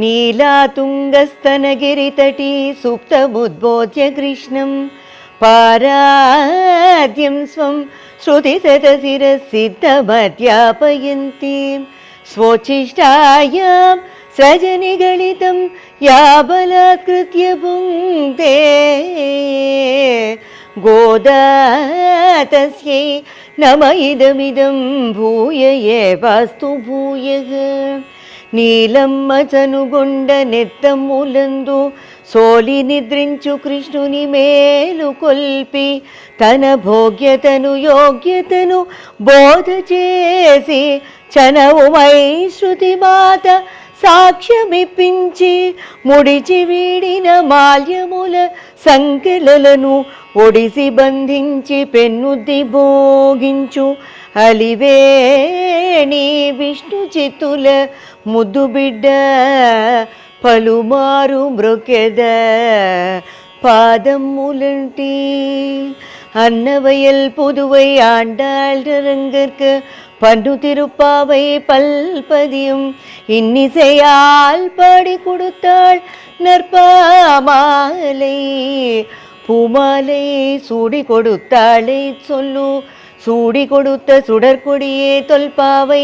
नीलातुङ्गस्तनगिरितटी सुप्तमुद्बोध्य कृष्णं पाराद्यं स्वं श्रुतिसतशिरसिद्धमध्यापयन्तीं स्वोच्छिष्टायां सृजनिगणितं या बलात्कृत्य पुोदा तस्यै नम इदमिदं भूय एवास्तु भूयः నీలమ్మ చనుగొండ నెత్తములందు సోలి నిద్రించు కృష్ణుని మేలు కొల్పి తన భోగ్యతను యోగ్యతను బోధ చేసి చనవుమై శృతి మాత సాక్ష్యమిప్పించి ముడిచి వీడిన మాల్యముల సంకెలలను ఒడిసి బంధించి పెన్నుద్ది భోగించు. అలివేణి విష్ణు చిత్తుల ముద్దు బిడ్డ పలుమారు మృకెద பாதமுலண்டி அன்னவயல் புதுவை ஆண்டாள் ரங்கற்கு பண்டு திருப்பாவை பல்பதியும் இன்னிசையால் பாடி கொடுத்தாள் நற்பாமாலை பூமாலை சூடி கொடுத்தாளை சொல்லு சூடி கொடுத்த சுடற்கொடியே தொல்பாவை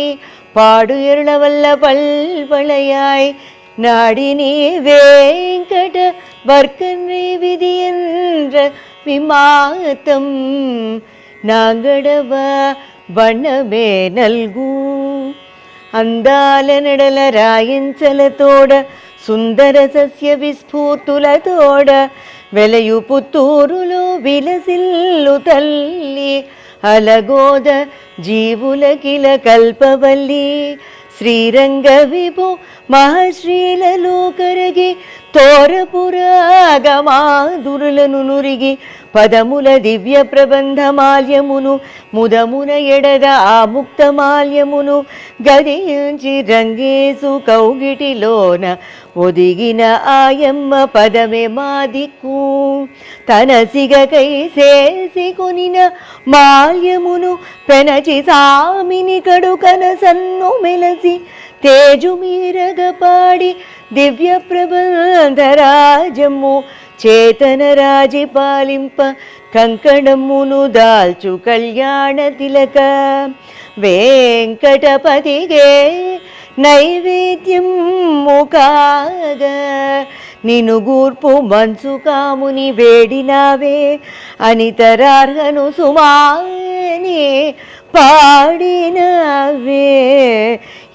பாடு எருளவல்ல பல்வளையாய் நாடினே வேங்கட வர்க்கனை விதி என்ற விமாத்தம் నాంగడవ వనమే నల్గు అందాల నడల రాయించలతోడ సుందర సస్య విస్ఫూర్తులతోడ వెలయు పుత్తూరులో విలసిల్లు తల్లి అలగోద జీవులకిల కల్పవల్లి శ్రీరంగ విభు మహశ్రీలలో కరగి తోరపురాగమాధురులను నురిగి పదముల దివ్య ప్రబంధ మాల్యమును ముదమున ఎడద ఆ ముక్త మాల్యమును గదించి రంగేసు కౌగిటిలోన ఒదిగిన ఆయమ్మ పదమే మాదిక్కు. తన సిగకై చేసి కొనిన మాల్యమును పెనచి సామిని కడుకన సన్ను మెలసి తేజుమీరగపాడి దివ్య ప్రబంధరాజము చేతన రాజి పాలింప కంకణమును దాల్చు కళ్యాణ తిలక వెంకటపతిగే నైవేద్యం ముఖాగా నిను గూర్పు మంచు కాముని వేడినావే అనితరార్హను సుమాని పాడినవే.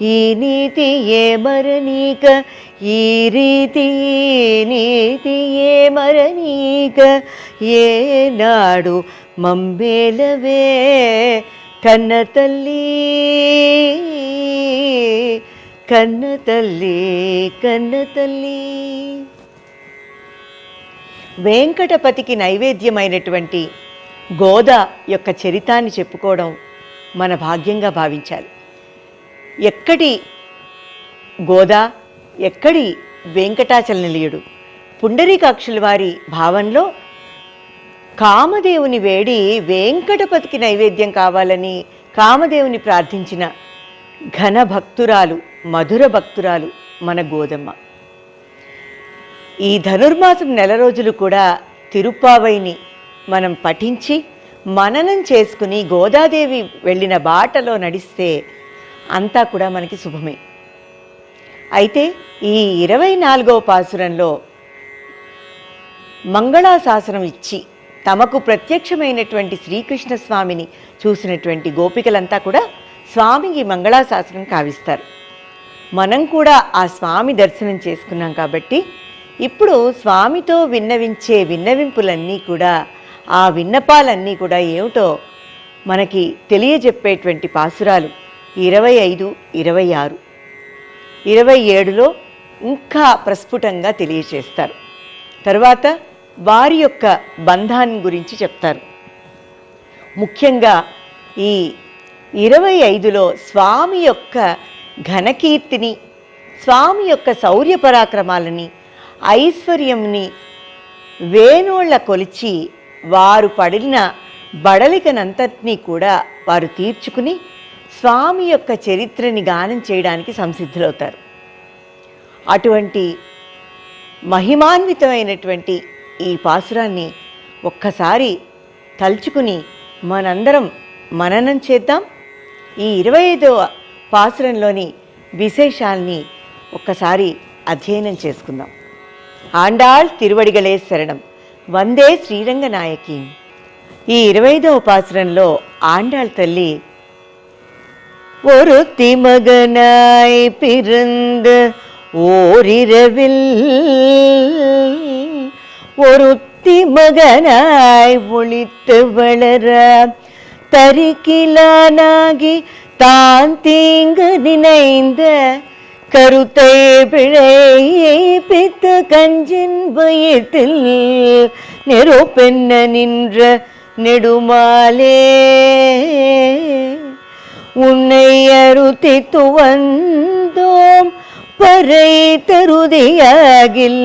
ఈ నీతి ఏ మరనీక ఈ రీతి నీతి ఏ మరనీక ఏనాడు మంబేలవే కన్న తల్లి కన్న తల్లి కన్న తల్లి. వెంకటపతికి నైవేద్యమైనటువంటి గోదా యొక్క చరితాన్ని చెప్పుకోవడం మన భాగ్యంగా భావించాలి. ఎక్కడి గోదా ఎక్కడి వెంకటాచల నిలయుడు పుండరీకాక్షుల వారి భావంలో కామదేవుని వేడి వెంకటపతికి నైవేద్యం కావాలని కామదేవుని ప్రార్థించిన ఘన భక్తురాలు మధుర భక్తురాలు మన గోదమ్మ. ఈ ధనుర్మాసం నెల రోజులు కూడా తిరుప్పావైని మనం పఠించి మననం చేసుకుని గోదాదేవి వెళ్ళిన బాటలో నడిస్తే అంతా కూడా మనకి శుభమే. అయితే ఈ ఇరవై నాలుగవ పాసురంలో మంగళాశాసనం ఇచ్చి తమకు ప్రత్యక్షమైనటువంటి శ్రీకృష్ణ స్వామిని చూసినటువంటి గోపికలంతా కూడా స్వామికి మంగళాశాసనం కావిస్తారు. మనం కూడా ఆ స్వామి దర్శనం చేసుకున్నాం కాబట్టి ఇప్పుడు స్వామితో విన్నవించే విన్నవింపులన్నీ కూడా ఆ విన్నపాలన్నీ కూడా ఏమిటో మనకి తెలియజెప్పేటువంటి పాసురాలు ఇరవై ఐదు ఇరవై ఆరు. ఇరవై ఏడులో ఇంకా ప్రస్ఫుటంగా తెలియచేస్తారు తర్వాత వారి యొక్క బంధాన్ని గురించి చెప్తారు. ముఖ్యంగా ఈ ఇరవై ఐదులో స్వామి యొక్క ఘనకీర్తిని స్వామి యొక్క శౌర్య పరాక్రమాలని ఐశ్వర్యంని వేణోళ్ళ కొలిచి వారు పడిన బడలికనంతటినీ కూడా వారు తీర్చుకుని స్వామి యొక్క చరిత్రని గానం చేయడానికి సంసిద్ధులవుతారు. అటువంటి మహిమాన్వితమైనటువంటి ఈ పాసురాన్ని ఒక్కసారి తలుచుకుని మనందరం మననం చేద్దాం. ఈ ఇరవై ఐదవ పాసురంలోని విశేషాల్ని ఒక్కసారి అధ్యయనం చేసుకుందాం. ఆండాళ్ తిరువడిగలే శరణం. వందే శ్రీరంగ నాయకి ఈ ఇరవై ఐదవ పాసురంలో ఆండాళ్ తల్లి ஒருத்தி மகனாய் பிறந்த ஓரிரவில் ஒருத்தி மகனாய் ஒளித்து வளர தரிக்கிலானாகி தான் தீங்கு நினைந்த கருத்தை பிழைப்பித்த கஞ்சின் வயிற்றில் நெருப்பென்ன நின்ற நெடுமாலே. உன்னை அருத்தி துவந்தோம் பறை தருதியாகில்.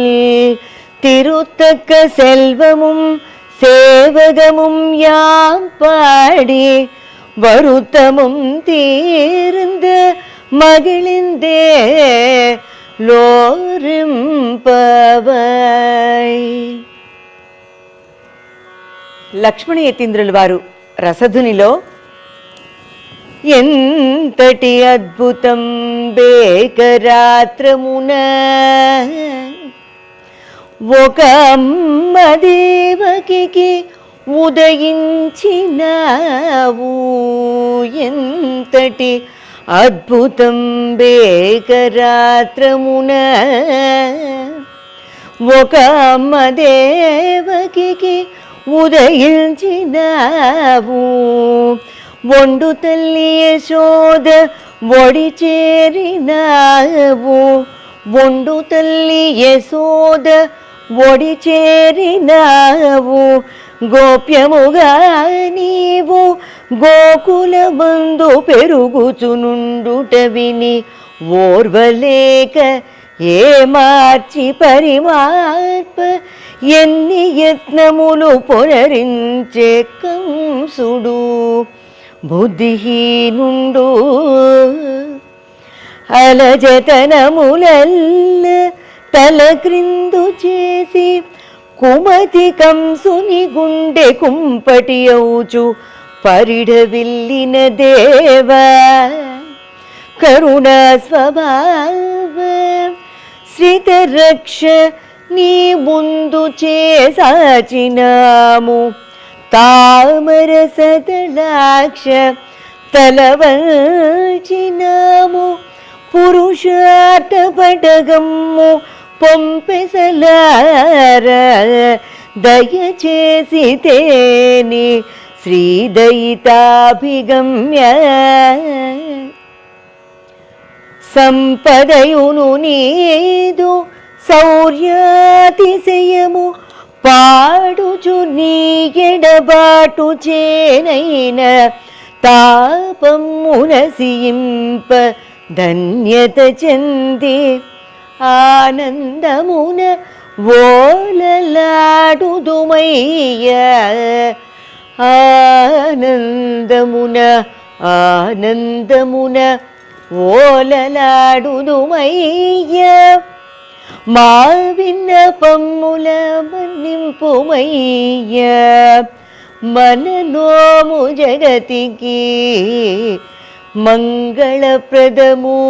திருத்தக்க செல்வமும் சேவகமும் யாம் பாடி வருத்தமும் தீர்ந்து மகிழ்ந்தே லோரும் పవై లక్ష్మణ యతీంద్రుల వారు రసధునిలో ఎంతటి అద్భుతం బేకరాత్రమున ఒక అమ్మ దేవకి ఉదయించినావు ఎంతటి అద్భుతం బేకరాత్రమున ఒక అమ్మ దేవకి ఉదయించినావు. ఒండు తల్లి యశోద ఒడి చేరినావు. ఒండు తల్లి యశోద ఒడి చేరినావు. గోప్యముగా నీవు గోకుల బంధు పెరుగుచునుండుట విని ఓర్వలేక ఏ మార్చి పరిమార్ప ఎన్ని యత్నములు పొనరించే కంసుడు బుద్ధిహీనుండు. అలజతనములల్ల తల క్రిందు చేసి కుమతి కంసుని గుండె కుంపటి అవుచు పరిడవిల్లిన దేవ కరుణ స్వభావ శ్రీతరక్ష నీ ముందు చేసాచినాము. తామర సతలాక్ష తలవంచినాము పురుషార్థ పటగమ్ము పొంపెసలార దయచేసి తేని శ్రీదయితాభిగమ్య సంపదయును నీదు శౌర్యాతిశయము పాడుచు నీ ఎడబాటు చేనైన తాపమునసింప ధన్యత చెంది ఆనందమున ఓలలాడుదుమయ్య ఆనందమున ఆనందమున ఓలలాడుదుమయ్య. మా విన్నపమ్ముల మన్నింపుమయ్య. మననోము జగతికి మంగళప్రదము.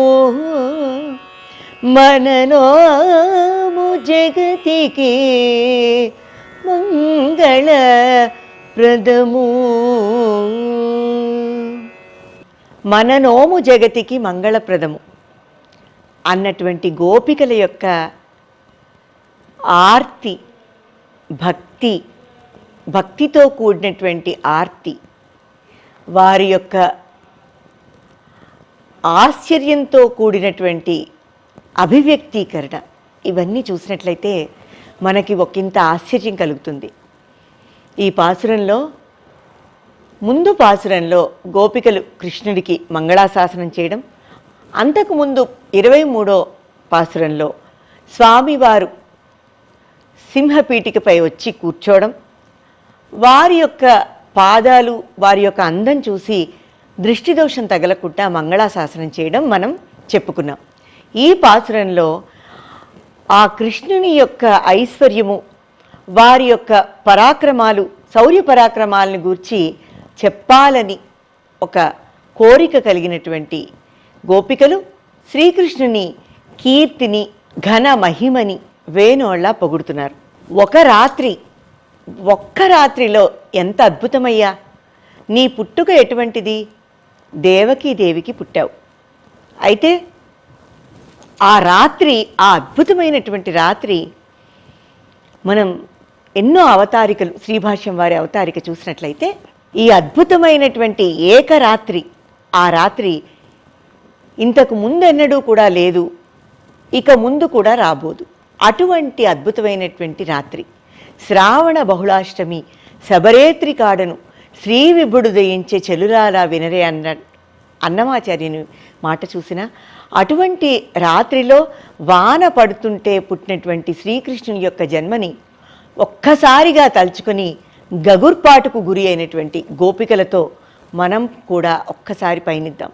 మననోము జగతికి మంగళ మంగళప్రదము మననోము జగతికి మంగళప్రదము అన్నటువంటి గోపికల యొక్క ఆర్తి భక్తి భక్తితో కూడినటువంటి ఆర్తి. వారి యొక్క ఆశ్చర్యంతో కూడినటువంటి అభివ్యక్తీకరణ. ఇవన్నీ చూసినట్లయితే మనకి ఒకంత ఆశ్చర్యం కలుగుతుంది. ఈ పాసురంలో ముందు పాసురంలో గోపికలు కృష్ణుడికి మంగళాశాసనం చేయడం అంతకుముందు ఇరవై మూడో పాసురంలో స్వామివారు సింహపీఠికపై వచ్చి కూర్చోవడం వారి యొక్క పాదాలు వారి యొక్క అందం చూసి దృష్టిదోషం తగలకుండా మంగళాశాసనం చేయడం మనం చెప్పుకున్నాం. ఈ పాసురంలో ఆ కృష్ణుని యొక్క ఐశ్వర్యము వారి యొక్క పరాక్రమాలు శౌర్య పరాక్రమాలను గూర్చి చెప్పాలని ఒక కోరిక కలిగినటువంటి గోపికలు శ్రీకృష్ణుని కీర్తిని ఘన మహిమని వేణోళ్ళ పొగుడుతున్నారు. ఒక రాత్రి ఒక్క రాత్రిలో ఎంత అద్భుతమయ్యా! నీ పుట్టుక ఎటువంటిది? దేవకీ దేవికి పుట్టావు. అయితే ఆ రాత్రి ఆ అద్భుతమైనటువంటి రాత్రి మనం ఎన్నో అవతారికలు శ్రీభాష్యం వారి అవతారిక చూసినట్లయితే ఈ అద్భుతమైనటువంటి ఏకరాత్రి ఆ రాత్రి ఇంతకు ముందెన్నడూ కూడా లేదు ఇక ముందు కూడా రాబోదు. అటువంటి అద్భుతమైనటువంటి రాత్రి. శ్రావణ బహుళాష్టమి శబరేత్రి కాడను శ్రీ విభుడు దయించే చెలురాలా వినరే అన్న అన్నమాచార్యుని మాట చూసిన అటువంటి రాత్రిలో వాన పడుతుంటే పుట్టినటువంటి శ్రీకృష్ణుని యొక్క జన్మని ఒక్కసారిగా తలుచుకొని గగుర్పాటుకు గురి అయినటువంటి గోపికలతో మనం కూడా ఒక్కసారి పయనిద్దాం.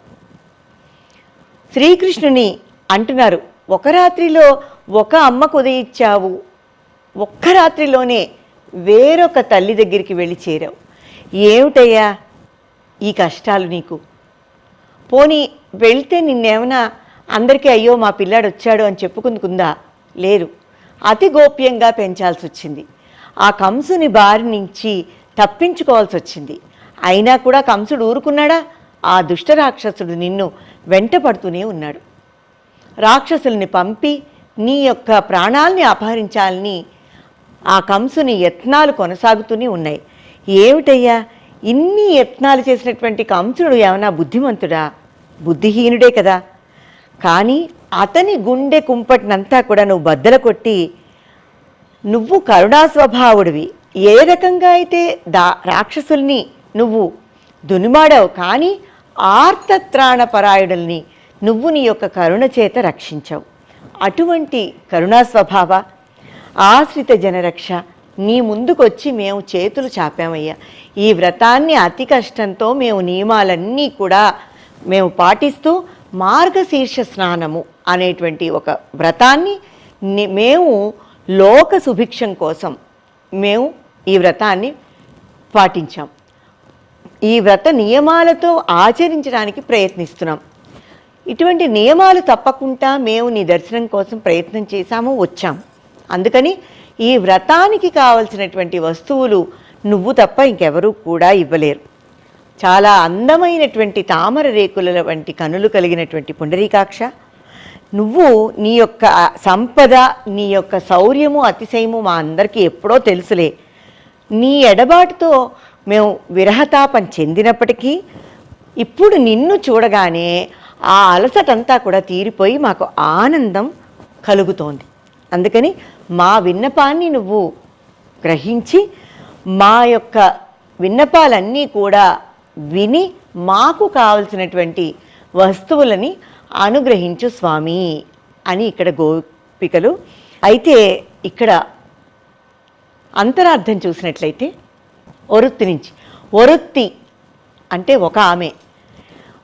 శ్రీకృష్ణుని అంటున్నారు ఒక రాత్రిలో ఒక అమ్మకు ఉదయించావు. ఒక్క రాత్రిలోనే వేరొక తల్లి దగ్గరికి వెళ్ళి చేరావు. ఏమిటయ్యా ఈ కష్టాలు నీకు? పోనీ వెళ్తే నిన్నేమన్నా అందరికీ అయ్యో మా పిల్లాడు వచ్చాడు అని చెప్పుకుందుకుందా? లేరు. అతి గోప్యంగా పెంచాల్సి వచ్చింది. ఆ కంసుని బారి నుంచి తప్పించుకోవాల్సి వచ్చింది. అయినా కూడా కంసుడు ఊరుకున్నాడా? ఆ దుష్ట రాక్షసుడు నిన్ను వెంటపడుతూనే ఉన్నాడు. రాక్షసుల్ని పంపి నీ యొక్క ప్రాణాల్ని అపహరించాలని ఆ కంసుని యత్నాలు కొనసాగుతూనే ఉన్నాయి. ఏమిటయ్యా? ఇన్ని యత్నాలు చేసినటువంటి కంసుడు ఏమైనా బుద్ధిమంతుడా? బుద్ధిహీనుడే కదా. కానీ అతని గుండె కుంపటినంతా కూడా నువ్వు బద్దల కొట్టి నువ్వు కరుణా స్వభావుడివి. ఏ రకంగా అయితే దా రాక్షసుల్ని నువ్వు దునిమాడావు కానీ ఆర్తత్రాణపరాయుడుల్ని నువ్వు నీ యొక్క కరుణ చేత రక్షించావు. అటువంటి కరుణా స్వభావ ఆశ్రిత జనరక్ష నీ ముందుకొచ్చి మేము చేతులు చాపామయ్యా. ఈ వ్రతాన్ని అతి కష్టంతో మేము నియమాలన్నీ కూడా మేము పాటిస్తూ మార్గశీర్ష స్నానము అనేటువంటి ఒక వ్రతాన్ని మేము లోక సుభిక్షం కోసం మేము ఈ వ్రతాన్ని పాటించాం. ఈ వ్రత నియమాలతో ఆచరించడానికి ప్రయత్నిస్తున్నాం. ఇటువంటి నియమాలు తప్పకుండా మేము నీ దర్శనం కోసం ప్రయత్నం చేశాము వచ్చాం. అందుకని ఈ వ్రతానికి కావలసినటువంటి వస్తువులు నువ్వు తప్ప ఇంకెవరూ కూడా ఇవ్వలేరు. చాలా అందమైనటువంటి తామర రేకుల వంటి కనులు కలిగినటువంటి పుండరీకాక్ష. నువ్వు నీ యొక్క సంపద నీ యొక్క శౌర్యము అతిశయము మా అందరికీ ఎప్పుడో తెలుసులే. నీ ఎడబాటుతో మేము విరహతాపం చెందినప్పటికీ ఇప్పుడు నిన్ను చూడగానే ఆ అలసటంతా కూడా తీరిపోయి మాకు ఆనందం కలుగుతోంది. అందుకని మా విన్నపాన్ని నువ్వు గ్రహించి మా యొక్క విన్నపాలన్నీ కూడా విని మాకు కావలసినటువంటి వస్తువులని అనుగ్రహించు స్వామి అని ఇక్కడ గోపికలు. అయితే ఇక్కడ అంతరార్థం చూసినట్లయితే ఒరుత్తి నుంచి ఒరుత్తి అంటే ఒక ఆమె.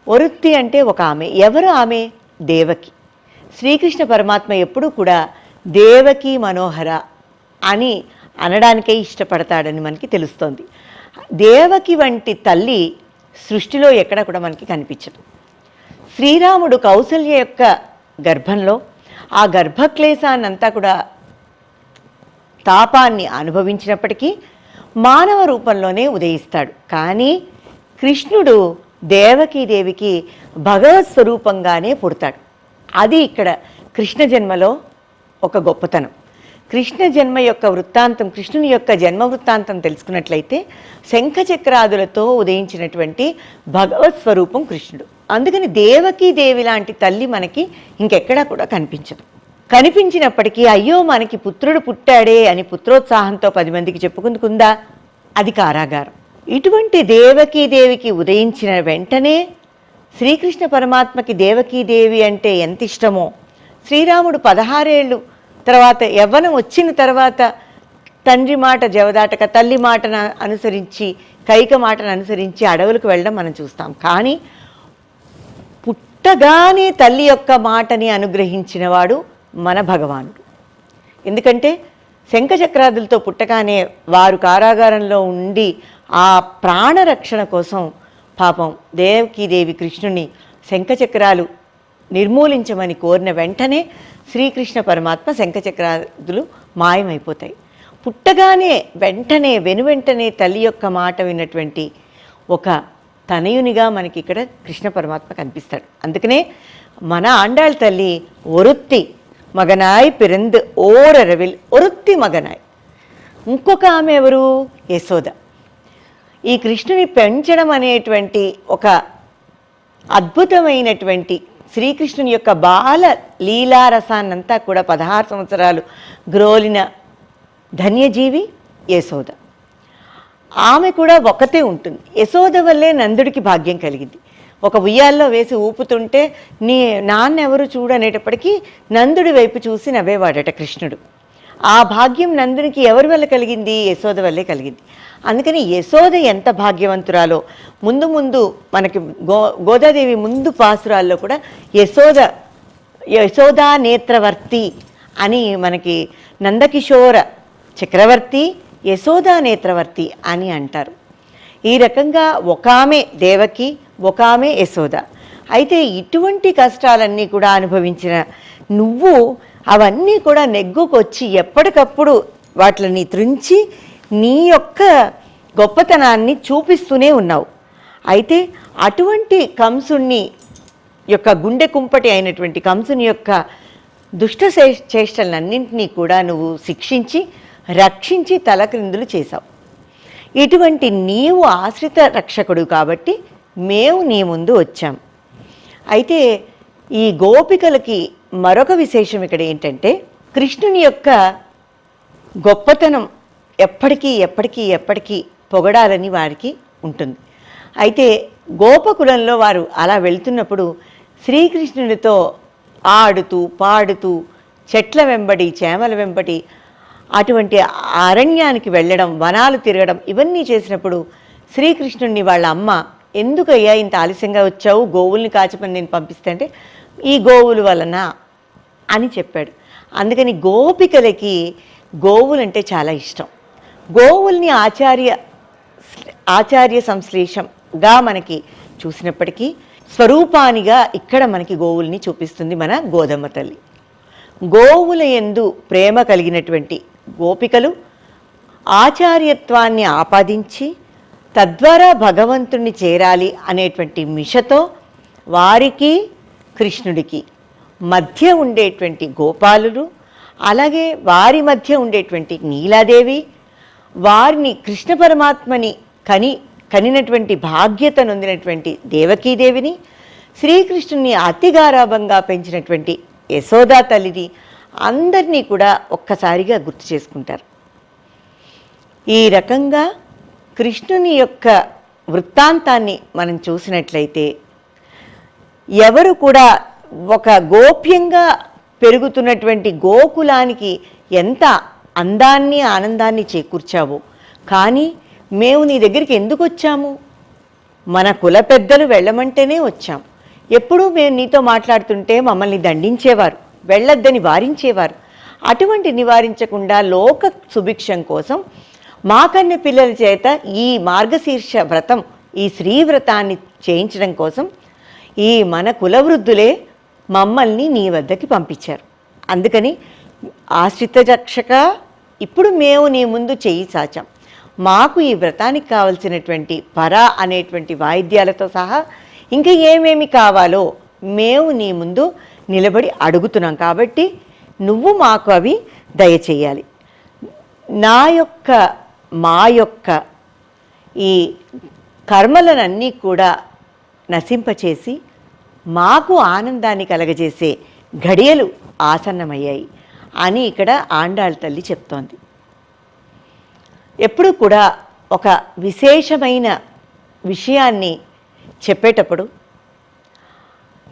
ఒరుత్తి అంటే ఒక ఆమె. ఎవరు ఆమె? దేవకి. శ్రీకృష్ణ పరమాత్మ ఎప్పుడూ కూడా దేవకి మనోహర అని అనడానికే ఇష్టపడతాడని మనకి తెలుస్తోంది. దేవకి వంటి తల్లి సృష్టిలో ఎక్కడ కూడా మనకి కనిపించదు. శ్రీరాముడు కౌసల్య యొక్క గర్భంలో ఆ గర్భక్లేశాన్నంతా కూడా తాపాన్ని అనుభవించినప్పటికీ మానవ రూపంలోనే ఉదయిస్తాడు. కానీ కృష్ణుడు దేవకీదేవికి భగవత్ స్వరూపంగానే పుడతాడు. అది ఇక్కడ కృష్ణ జన్మలో ఒక గొప్పతనం. కృష్ణ జన్మ యొక్క వృత్తాంతం కృష్ణుని యొక్క జన్మ వృత్తాంతం తెలుసుకున్నట్లయితే శంఖచక్రాదులతో ఉదయించినటువంటి భగవత్ స్వరూపం కృష్ణుడు. అందుకని దేవకీ దేవి లాంటి తల్లి మనకి ఇంకెక్కడా కూడా కనిపించదు. కనిపించినప్పటికీ అయ్యో మనకి పుత్రుడు పుట్టాడే అని పుత్రోత్సాహంతో పది మందికి చెప్పుకుందుకుందా? అది కారాగారం. ఇటువంటి దేవకీ దేవికి ఉదయించిన వెంటనే శ్రీకృష్ణ పరమాత్మకి దేవకీదేవి అంటే ఎంత ఇష్టమో. శ్రీరాముడు పదహారేళ్ళు తర్వాత యవ్వనం వచ్చిన తర్వాత తండ్రి మాట జవదాటక తల్లి మాటను అనుసరించి కైక మాటను అనుసరించి అడవులకు వెళ్ళడం మనం చూస్తాం. కానీ పుట్టగానే తల్లి యొక్క మాటని అనుగ్రహించినవాడు మన భగవానుడు. ఎందుకంటే శంఖచక్రాదులతో పుట్టగానే వారు కారాగారంలో ఉండి ఆ ప్రాణరక్షణ కోసం పాపం దేవకీదేవి కృష్ణుని శంఖచక్రాలు నిర్మూలించమని కోరిన వెంటనే శ్రీకృష్ణ పరమాత్మ శంఖచక్రాదులు మాయమైపోతాయి. పుట్టగానే వెంటనే వెనువెంటనే తల్లి యొక్క మాట విన్నటువంటి ఒక తనయునిగా మనకి ఇక్కడ కృష్ణ పరమాత్మ కనిపిస్తాడు. అందుకనే మన ఆండాళ్ తల్లి ఒరుత్తి మగనాయ్ పిరంద్ ఓరరవిల్ ఒరుత్తి మగనాయ్. ఇంకొక ఆమె ఎవరు? యశోద. ఈ కృష్ణుని పెంచడం అనేటువంటి ఒక అద్భుతమైనటువంటి శ్రీకృష్ణుని యొక్క బాల లీలారసాన్నంతా కూడా పదహారు సంవత్సరాలు గ్రోలిన ధన్యజీవి యశోద. ఆమె కూడా ఒకతే ఉంటుంది. యశోద వల్లే నందుడికి భాగ్యం కలిగింది. ఒక ఉయ్యాల్లో వేసి ఊపుతుంటే నీ నాన్న ఎవరు చూడనేటప్పటికీ నందుడి వైపు చూసి నవ్వేవాడట కృష్ణుడు. ఆ భాగ్యం నందునికి ఎవరి వల్ల కలిగింది? యశోద వల్లే కలిగింది. అందుకని యశోద ఎంత భాగ్యవంతురాలో. ముందు ముందు మనకి గో గోదాదేవి ముందు పాసురాల్లో కూడా యశోద యశోదా నేత్రవర్తి అని మనకి నందకిషోర చక్రవర్తి యశోదా నేత్రవర్తి అని అంటారు. ఈ రకంగా ఒక ఆమె దేవకి ఒక ఆమె యశోద అయితే ఇటువంటి కష్టాలన్నీ కూడా అనుభవించిన నువ్వు అవన్నీ కూడా నెగ్గుకొచ్చి ఎప్పటికప్పుడు వాటిని త్రుంచి నీ యొక్క గొప్పతనాన్ని చూపిస్తూనే ఉన్నావు. అయితే అటువంటి కంసుణ్ణి యొక్క గుండె కుంపటి అయినటువంటి కంసుని యొక్క దుష్ట చే- చేష్టలన్నింటినీ కూడా నువ్వు శిక్షించి రక్షించి తలక్రిందులు చేశావు. ఇటువంటి నీవు ఆశ్రిత రక్షకుడు కాబట్టి మేము నీ ముందు వచ్చాం. అయితే ఈ గోపికలకి మరొక విశేషం ఇక్కడ ఏంటంటే కృష్ణుని యొక్క గొప్పతనం ఎప్పటికీ ఎప్పటికీ ఎప్పటికీ పొగడాలని వారికి ఉంటుంది. అయితే గోపకులంలో వారు అలా వెళ్తున్నప్పుడు శ్రీకృష్ణుడితో ఆడుతూ పాడుతూ చెట్ల వెంబడి చేమల వెంబడి అటువంటి అరణ్యానికి వెళ్ళడం వనాలు తిరగడం ఇవన్నీ చేసినప్పుడు శ్రీకృష్ణుడిని వాళ్ళ అమ్మ ఎందుకయ్యా ఇంత ఆలస్యంగా వచ్చావు? గోవుల్ని కాచమని నేను పంపిస్తే అంటే ఈ గోవుల వలన అని చెప్పాడు. అందుకని గోపికలకి గోవులంటే చాలా ఇష్టం. గోవుల్ని ఆచార్య ఆచార్య సంశ్లేషంగా మనకి చూసినప్పటికీ స్వరూపానిగా ఇక్కడ మనకి గోవుల్ని చూపిస్తుంది మన గోదమ్మ తల్లి. గోవుల ఎందు ప్రేమ కలిగినటువంటి గోపికలు ఆచార్యత్వాన్ని ఆపాదించి తద్వారా భగవంతుణ్ణి చేరాలి అనేటువంటి మిషతో వారికి కృష్ణుడికి మధ్య ఉండేటువంటి గోపాలులు అలాగే వారి మధ్య ఉండేటువంటి నీలాదేవి వారిని కృష్ణ పరమాత్మని కని కనినటువంటి భాగ్యత నొందినటువంటి దేవకీదేవిని శ్రీకృష్ణుని అతిగారాభంగా పెంచినటువంటి యశోదా తల్లిని అందరినీ కూడా ఒక్కసారిగా గుర్తు చేసుకుంటారు. ఈ రకంగా కృష్ణుని యొక్క వృత్తాంతాన్ని మనం చూసినట్లయితే ఎవరు కూడా ఒక గోప్యంగా పెరుగుతున్నటువంటి గోకులానికి ఎంత అందాన్ని ఆనందాన్ని చేకూర్చావు. కానీ మేము నీ దగ్గరికి ఎందుకు వచ్చాము? మన కుల పెద్దలు వెళ్ళమంటేనే వచ్చాం. ఎప్పుడూ మేము నీతో మాట్లాడుతుంటే మమ్మల్ని దండించేవారు వెళ్ళొద్దని వారించేవారు. అటువంటి నివారించకుండా లోక సుభిక్షం కోసం మాకన్న పిల్లల చేత ఈ మార్గశీర్ష వ్రతం ఈ శ్రీ వ్రతాన్ని చేయించడం కోసం ఈ మన కులవృద్ధులే మమ్మల్ని నీ వద్దకి పంపించారు. అందుకని ఆశ్రిత రక్షక ఇప్పుడు మేము నీ ముందు చెయ్యి చాచాం. మాకు ఈ వ్రతానికి కావలసినటువంటి పర అనేటువంటి వాయిద్యాలతో సహా ఇంకా ఏమేమి కావాలో మేము నీ ముందు నిలబడి అడుగుతున్నాం కాబట్టి నువ్వు మాకు అవి దయచేయాలి. నా యొక్క మా యొక్క ఈ కర్మలనన్నీ కూడా నశింపచేసి మాకు ఆనందాన్ని కలగజేసే ఘడియలు ఆసన్నమయ్యాయి. అని ఇక్కడ ఆండాళ్ళ తల్లి చెప్తోంది. ఎప్పుడు కూడా ఒక విశేషమైన విషయాన్ని చెప్పేటప్పుడు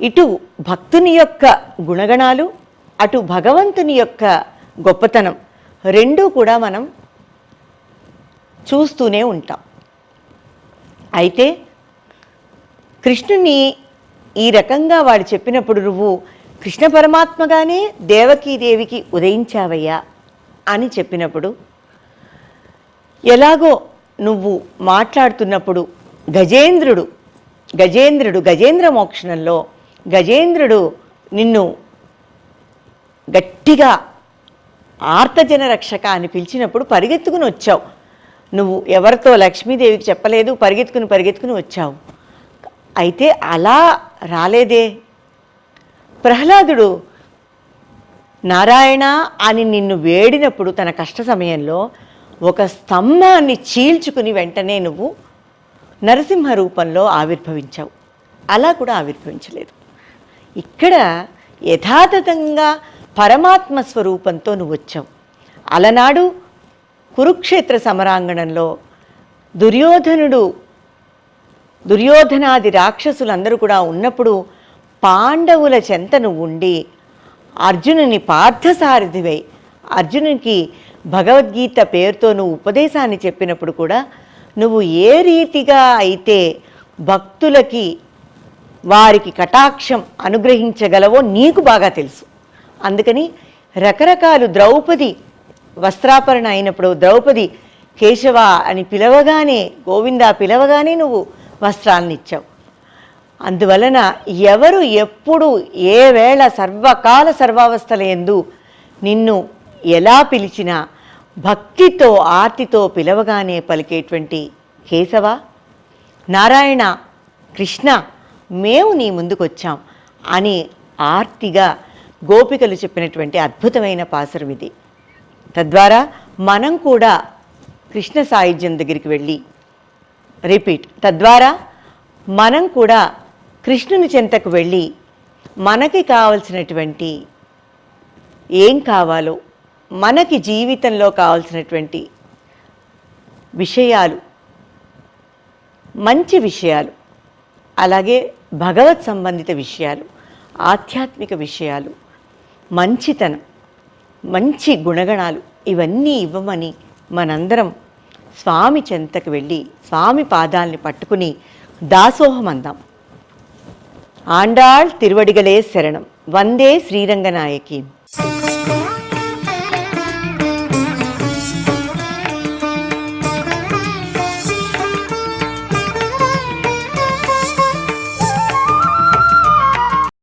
ఇటు భక్తుని యొక్క గుణగణాలు అటు భగవంతుని యొక్క గొప్పతనం రెండూ కూడా మనం చూస్తూనే ఉంటాం. అయితే కృష్ణుని ఈ రకంగా వాడు చెప్పినప్పుడు నువ్వు కృష్ణ పరమాత్మగానే దేవకీదేవికి ఉదయించావయ్యా అని చెప్పినప్పుడు ఎలాగో నువ్వు మాట్లాడుతున్నప్పుడు గజేంద్రుడు గజేంద్రుడు గజేంద్ర మోక్షణంలో గజేంద్రుడు నిన్ను గట్టిగా ఆర్తజన రక్షక అని పిలిచినప్పుడు పరిగెత్తుకుని వచ్చావు. నువ్వు ఎవరితో లక్ష్మీదేవికి చెప్పలేదు పరిగెత్తుకుని పరిగెత్తుకుని వచ్చావు. అయితే అలా రాలేదే? ప్రహ్లాదుడు నారాయణ అని నిన్ను వేడినప్పుడు తన కష్ట సమయంలో ఒక స్తంభాన్ని చీల్చుకుని వెంటనే నువ్వు నరసింహ రూపంలో ఆవిర్భవించావు. అలా కూడా ఆవిర్భవించలేదు. ఇక్కడ యథాతథంగా పరమాత్మ స్వరూపంతో నువ్వు వచ్చావు. అలనాడు కురుక్షేత్ర సమరాంగణంలో దుర్యోధనుడు దుర్యోధనాది రాక్షసులందరూ కూడా ఉన్నప్పుడు పాండవుల చెంతను ఉండి అర్జునుని పార్థసారథివై అర్జునునికి భగవద్గీత పేరుతో నువ్వు ఉపదేశాన్ని చెప్పినప్పుడు కూడా నువ్వు ఏ రీతిగా అయితే భక్తులకి వారికి కటాక్షం అనుగ్రహించగలవో నీకు బాగా తెలుసు. అందుకని రకరకాలు ద్రౌపది వస్త్రాపరణ అయినప్పుడు ద్రౌపది కేశవ అని పిలవగానే గోవిందా పిలవగానే నువ్వు వస్త్రాలను ఇచ్చావు అందువలన ఎవరు ఎప్పుడు ఏ వేళ సర్వకాల సర్వావస్థల ఎందు నిన్ను ఎలా పిలిచినా భక్తితో ఆర్తితో పిలవగానే పలికేటువంటి కేశవ? నారాయణ కృష్ణ మేము నీ ముందుకొచ్చాం అని ఆర్తిగా గోపికలు చెప్పినటువంటి అద్భుతమైన పాసరం ఇది. తద్వారా మనం కూడా కృష్ణ సాయుధ్యం దగ్గరికి వెళ్ళి రిపీట్. తద్వారా మనం కూడా కృష్ణుని చెంతకు వెళ్ళి మనకి కావలసినటువంటి ఏం కావాలో మనకి జీవితంలో కావలసినటువంటి విషయాలు మంచి విషయాలు అలాగే భగవత్ సంబంధిత విషయాలు ఆధ్యాత్మిక విషయాలు మంచితనం మంచి గుణగణాలు ఇవన్నీ ఇవ్వమని మనందరం స్వామి చెంతకు వెళ్ళి స్వామి పాదాల్ని పట్టుకుని దాసోహం అందాం. ఆండాళ్ తిరువడిగలే శరణం వందే శ్రీరంగనాయకి